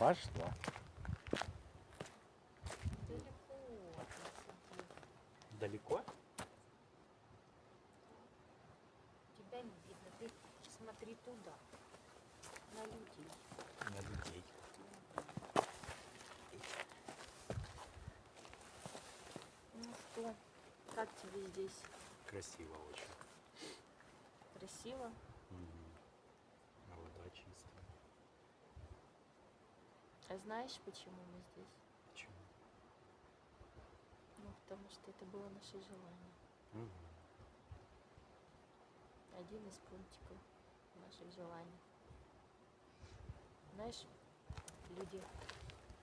Пошла. Далеко? Тебя не видно. Ты смотри туда. На людей. На людей. Ну что, как тебе здесь? Красиво очень. Красиво? А знаешь, почему мы здесь? Почему? Ну, потому что это было наше желание. Мгм. Один из пунктиков наших желаний. Знаешь, люди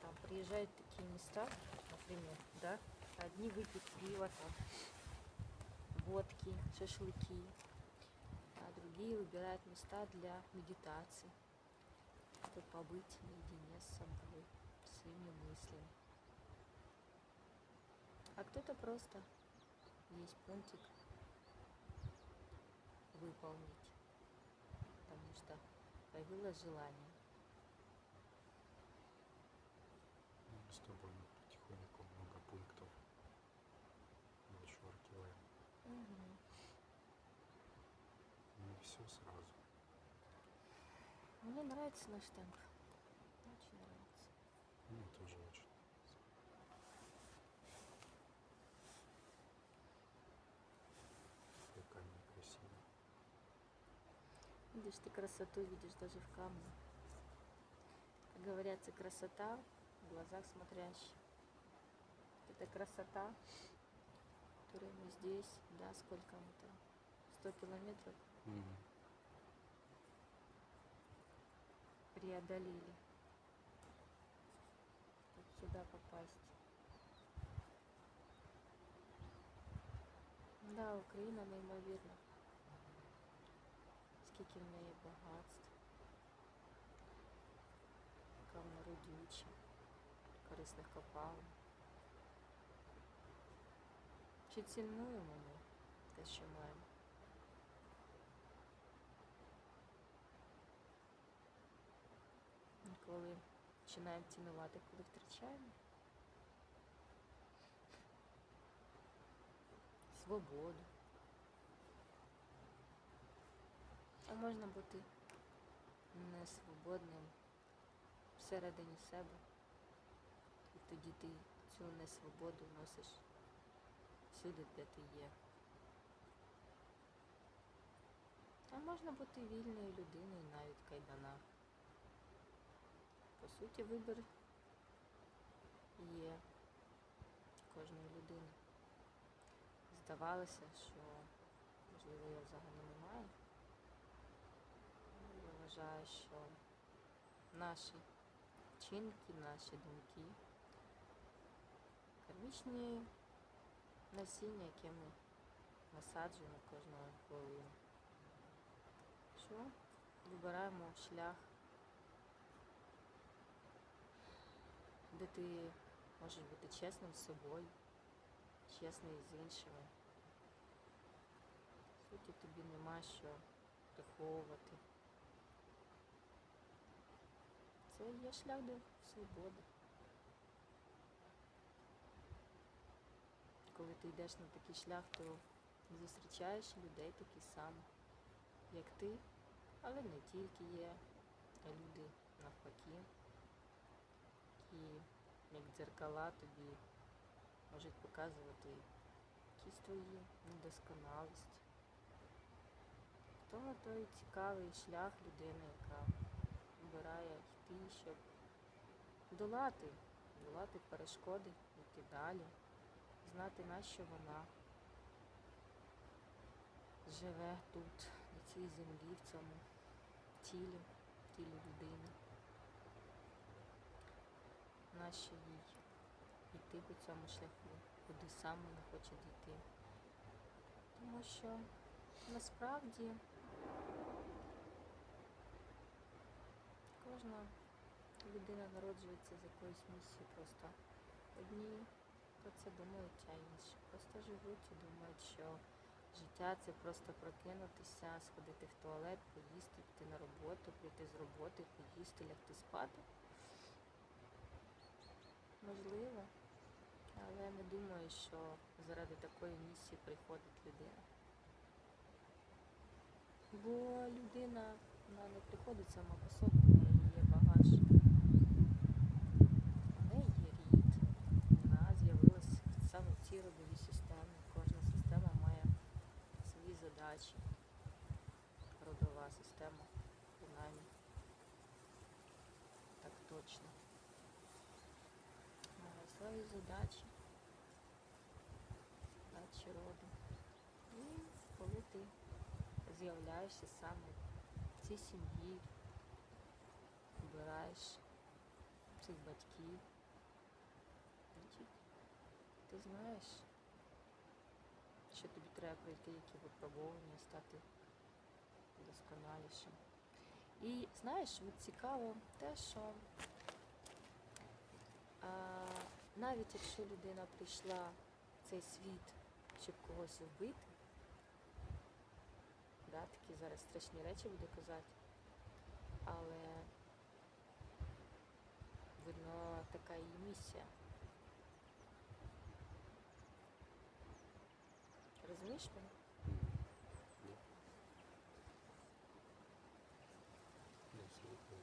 там приезжают в такие места, например, да, одни выпьют пиво, там, водки, шашлыки, а другие выбирают места для медитации, чтобы побыть наедине с собой, своими мыслями. А кто-то просто есть пунктик выполнить, потому что появилось желание. Мне нравится наш темп. Очень нравится. Мне тоже очень она красивая. Видишь, ты красоту видишь даже в камне. Как говорится, красота в глазах смотрящих. Это красота, которую мы здесь, да, сколько мы там, 100 километров Мгм. преодолели, чтобы сюда попасть. Да, Україна неймовірна. Скільки в неї багатств, яка вона родюча, корисних копалин. Чи цінуємо ми те, що маємо? Коли починаємо цінувати, коли втрачаємо. Свободу. А можна бути несвободним всередині себе. І тоді ти цю несвободу носиш всюди, де ти є. А можна бути вільною людиною навіть в кайданах. По суті, вибір є кожної людини. Здавалося, що можливо його взагалі немає. Я вважаю, що наші вчинки, наші думки, кармічні насіння, яке ми насаджуємо кожного хвилину. Що вибираємо шлях, де ти можеш бути чесним з собою, чесний з іншими. В суті, тобі нема що приховувати. Це є шлях до свободи. Коли ти йдеш на такий шлях, то зустрічаєш людей такі самі, як ти, але не тільки є, а люди навпаки, які як дзеркала тобі можуть показувати якісь твої недосконалості. В тому той цікавий шлях людини, яка вибирає йти, щоб долати, долати перешкоди, йти далі, знати, на що вона живе тут, на цій землі, в цьому тілі, тілі людини. Нащо їй йти по цьому шляху, куди сам вона хоче дійти. Тому що насправді кожна людина народжується з якоюсь місією просто. Одні про це думають, а інші просто живуть і думають, що життя це просто прокинутися, сходити в туалет, поїсти, піти на роботу, прийти з роботи, поїсти, лягти спати. Можливо, але не думаю, що заради такої місії приходить людина. Бо людина вона не приходить сама по собі, в неї є багаж. У неї є рід. Вона з'явилась саме в цій родовій системі. Кожна система має свої задачі. Родова система, принаймні. Так точно. Має свої задачі. Задачі роду. І коли ти з'являєшся саме в цій сім'ї, обираєш цих батьків, ти знаєш, що тобі треба пройти, які випробування, стати досконалішим. І знаєш, цікаво те, що навіть якщо людина прийшла в цей світ, щоб когось вбити, да, такі зараз страшні речі буду казати, але видно така її місія. Розумієш мене?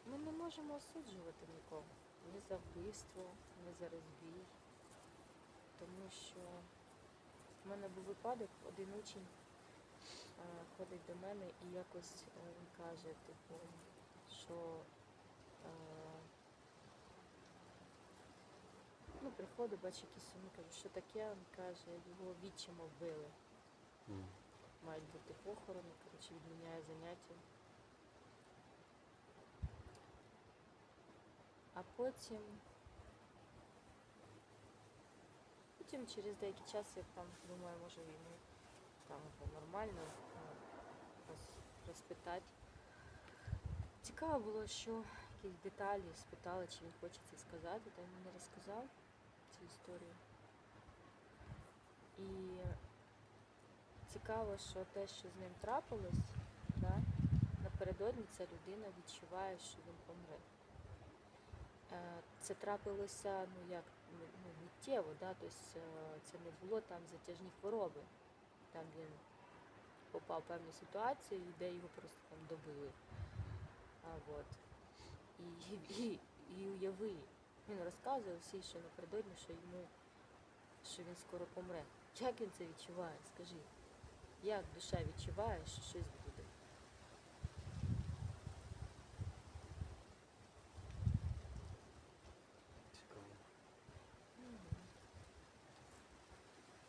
Ми не можемо осуджувати нікого ні за вбивство, ні за розбій. Тому що в мене був випадок, один учень ходить до мене і якось е, він каже, типу, що е, ну, приходить, бачить якісь сумні, кажу, що таке, він каже, його відчимо вбили. М. Мають бути похорони, коротше, відміняє заняття. Потім. Потім через деякий час я там думаю, може йому там нормально ну, розпитати. Цікаво було, що якісь деталі спитали, чи він хоче це сказати, та він не розказав цю історію. І цікаво, що те, що з ним трапилось, да, напередодні ця людина відчуває, що він помре. Е, Це трапилося ну як ну, ну, миттєво, да, тобто е, це не було там затяжні хвороби. Там він попав в певну ситуацію, де його просто там добили. А, вот. І, і, і уяви, він розказував всі, що напередодні, що йому що він скоро помре. Як він це відчуває? Скажи, як душа відчуває, що щось буде? Цікаво.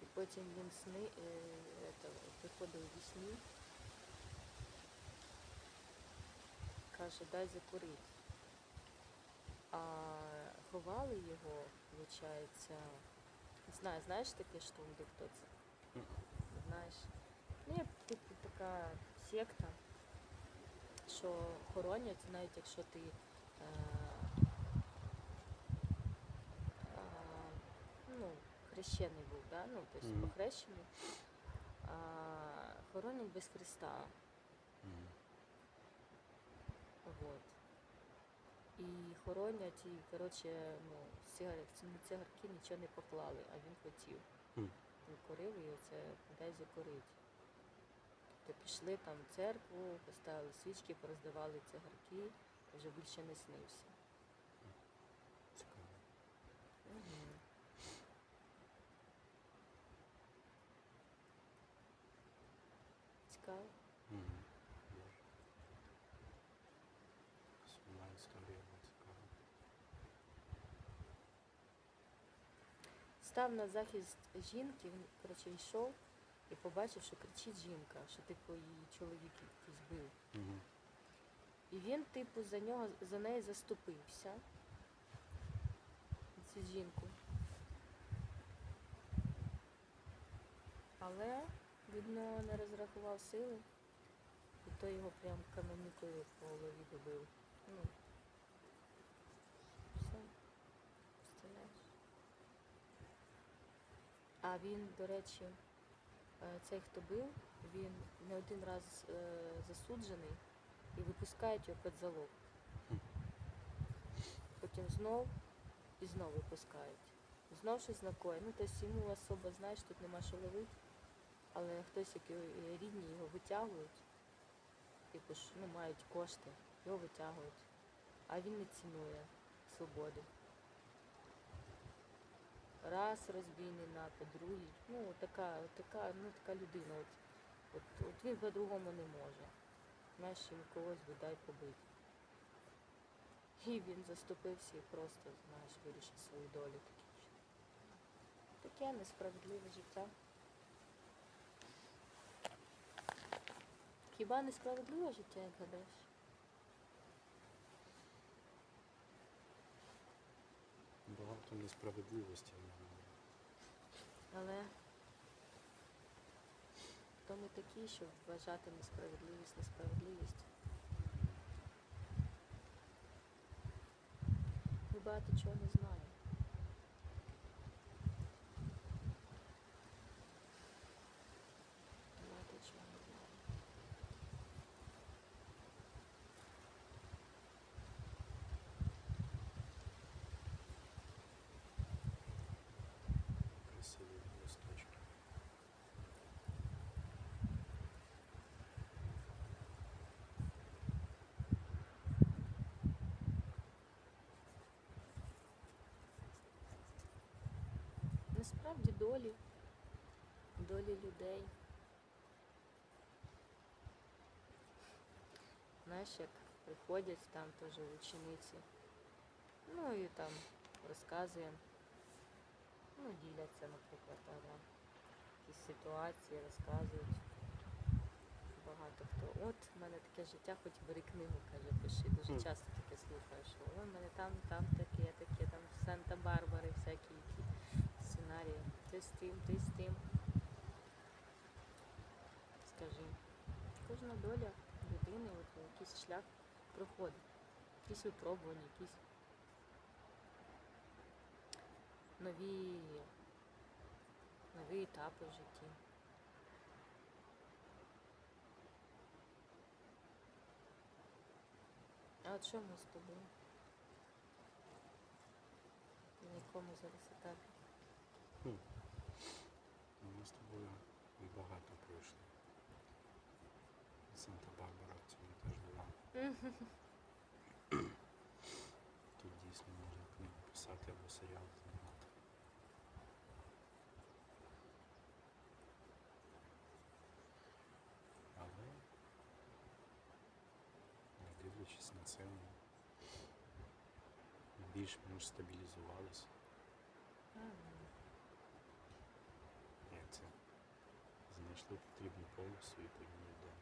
І потім він сни, е, это, приходив у вісні, каже, дай закурити. А ховали його, виходить, не знаю, знаєш таке, що де хто це? Знаєш? Ну, типу така секта, що хоронять, навіть якщо ти е, е, ну, хрещений був, да? ну, тобто Мгм. похрещений, а, хоронять без Христа. М. Вот. І хоронять, і, коротше, ну, цигарки, цигарки нічого не поклали, а він хотів. Мгм. Він курив і оце дай закурить. То пішли там в церкву, поставили свічки, пороздавали цигарки, вже більше не снився. Цікаво. Угу. Цікаво. М. Дуже. Сумна історія, але цікава. Став на захист жінки, він, коротше, йшов і побачив, що кричить жінка, що типу її чоловік якийсь бив. Мгм. І він, типу, за нього за неї заступився. Цю жінку. Але, видно, не розрахував сили. І то його прям каменюкою по голові добив. Ну. А він, до речі, е, цей, хто бив, він не один раз е, засуджений і випускають його під залог. Потім знов і знову випускають. Знов щось накоє. Ну, тобто йому особо, знаєш, тут нема що ловити, але хтось, які рідні, його витягують, типу ж, ну, мають кошти, його витягують. А він не цінує свободи. Раз розбійний напад, другий. Ну, така, така, ну, така людина. От, от, от він по-другому не може. Знаєш, йому когось бодай побити. І він заступився і просто, знаєш, вирішив свою долю такі. Таке несправедливе життя. Хіба несправедливе життя, як гадаєш? Багато несправедливості в ньому. Але то ми такі, щоб вважати несправедливість несправедливістю? Ми багато чого не знаємо. Багато чого не знаємо. Красиві листочки. Насправді долі, долі людей. Знаєш, як приходять там теж учениці, ну і там розказуємо, ну, діляться, наприклад, там, да, якісь ситуації, розказують. Багато хто. От в мене таке життя, хоч бери книгу, каже, пиши. Дуже часто таке слухаю, що ой, в мене там, там таке, таке, там Санта-Барбари, всякі. Ти з тим, ти з тим. Скажи, кожна доля людини, от якийсь шлях проходить, якісь випробування, якісь нові, нові етапи в житті. А от що ми з тобою? На якому зараз етапі? Ну, Ми багато пройшли. Санта-Барбара в цьому теж була. Тут дійсно можна книгу писати або серіал знімати. Але не дивлячись на це, ми більш-менш стабілізувалися. Знайшли потрібну полосу і по ній йдемо.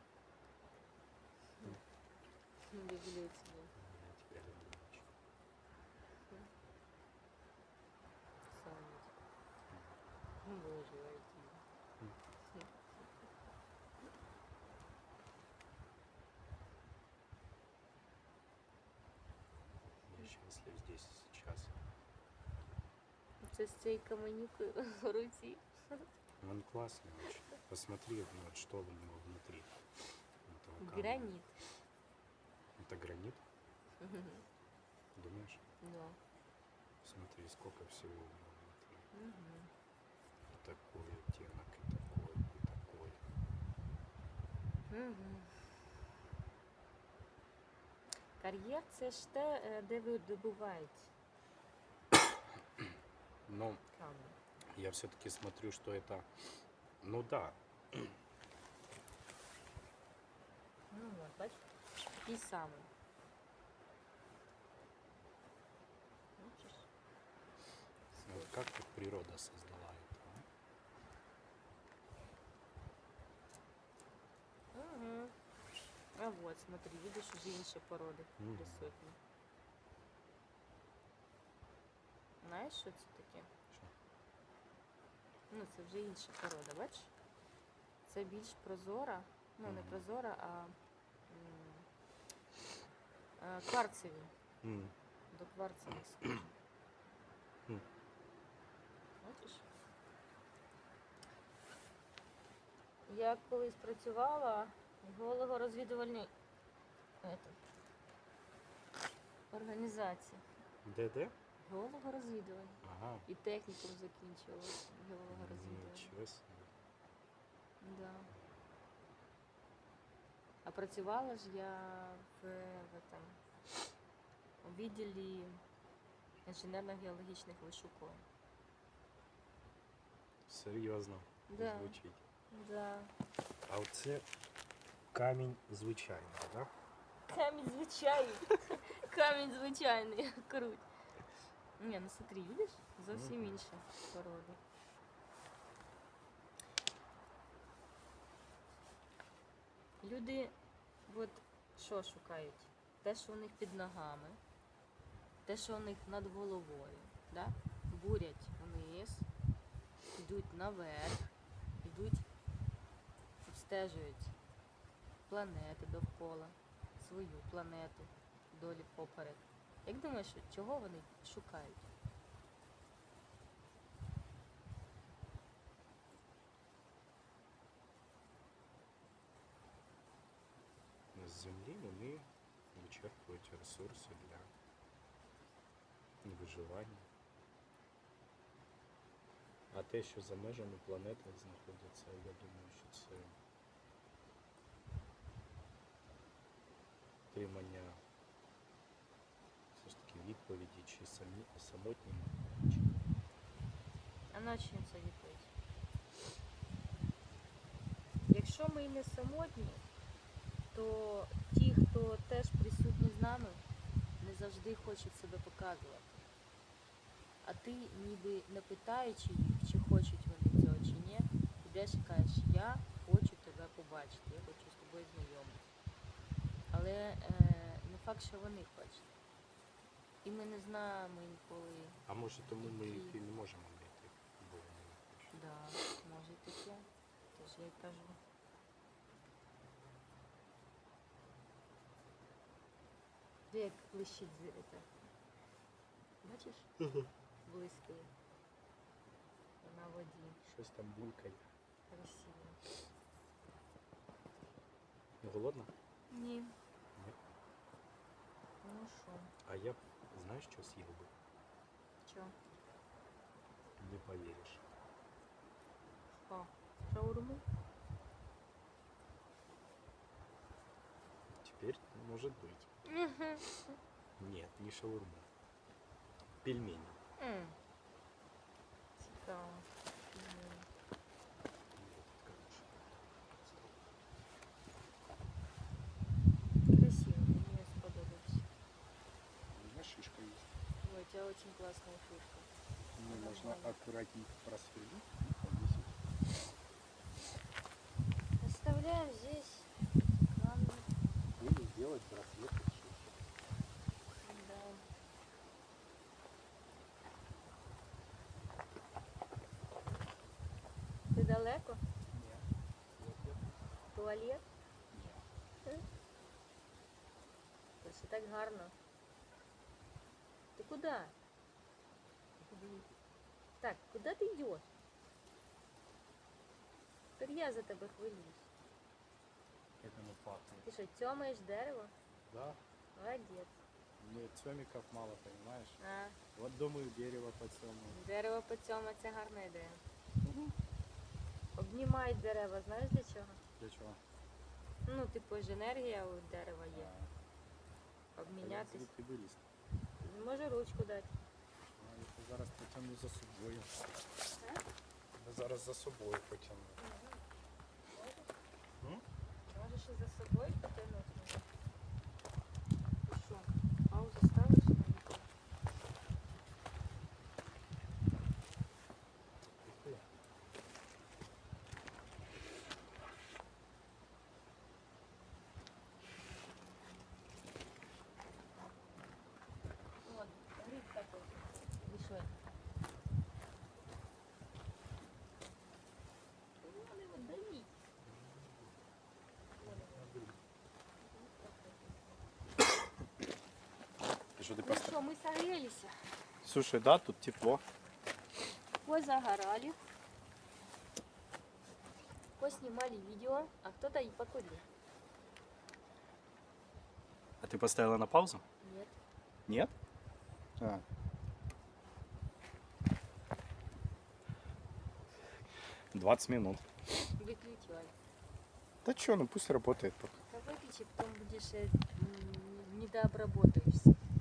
Люблю тебе. Я тебе люблю. Ночь. Сонечко. Боже, я тебя. Я счастлив здесь и сейчас. Це з цією каменюкою в руці. Он классный очень. Посмотри, ну, вот что у него внутри. этого камня. Граніт. Это гранит, думаешь? Ну. Смотри, сколько всего у него внутри. Мгм. И такой оттенок, и такой, и такой. Мгм. Кар'єр це ж те, е, де ви добуваєте Но камінь. я все-таки смотрю, что это... Ну да, Ну от, бачиш? Такий самий. Бачиш? вот как тут природа создала это? а? Угу. А вот, смотри, видиш, уже інші породи Мгм. присутні. Знаєш, що це таке? Ну, це вже інша порода, бачиш? Це більш прозора, ну не прозора, а м, е, кварцеві. М, До кварцевих схожі. Бачиш? Я колись працювала в геолого-розвідувальній організації. Де-де? Геолого розвідування. Ага. І технікум закінчила геолога розвідування. Нічого. Да. А працювала ж я в, в, этом, у відділі інженерно-геологічних вишукувань. Серйозно Да. звучить. Да. А оце камінь звичайний, так? Камень звичайний. Камень звичайний. Круть. Не, ну смотри, видиш? Зовсім інша порода. Люди от що шукають? Те, що у них під ногами, те, що у них над головою, да? бурять вниз, йдуть наверх, йдуть, обстежують планети довкола, свою планету долі поперед. Як думаєш, чого вони шукають? З землі вони вичерпують ресурси для виживання. А те, що за межами планети знаходиться, я думаю, що це отримання чи самі самотніми, чи А на чим це відповідь? Якщо ми не самотні, то ті, хто теж присутні з нами, не завжди хочуть себе показувати. А ти, ніби не питаючи їх, чи хочуть вони цього чи ні, йдеш і кажеш, я хочу тебе побачити, я хочу з тобою знайомитися. Але е, не факт, що вони хочуть. І ми не знаємо інколи. А може тому ми їх Які? і не можемо знайти, бо вони не хочуть. Да, може й таке. Тож я й кажу. Де як блищить зирите. Бачиш? Блискає. На воді. Щось там булькає. Красиво. Голодна? Ні. Ні. Ну що? А я б, знаєш, що з'їв би? Що? Не повіриш. О, шаурму? Теперь может быть. Нет, не шаурма. Пельмени. М. Цікаво. Мне Ага. нужно аккуратненько просверлить. повесить. Оставляем здесь камни. Буду делать браслет из шишки. Да. Ти далеко? Нет. Вот я. Туалет? Нет. Ось так гарно. Ти куди? Так, куди ти йдеш? Тепер я за тебе хвилююсь. Оно пахнет. Ти що, тьомаєш дерево? Да. Молодець. Мне цемиков мало, понимаешь? А, Вот думаю, дерево поцемаю. дерево по цьому це гарна ідея. Обнімають дерева, знаєш для чого? Для чего? Ну, типу ж енергія у дерева є. А, Обмінятись. фігурист. Може ручку дати. А, я то зараз потягну за собою. Я зараз за собою потягну. Можеш і за собою потягнути. что ты Ну что, мы согрелись, Слушай, да, тут тепло. позагорали, поснимали видео, а кто-то и покурил. А ты поставила на паузу? Нет. Нет? А. Двадцать минут. Выключай. Да что, ну пусть работает пока. Выключи, потом будешь э, недообработаешься.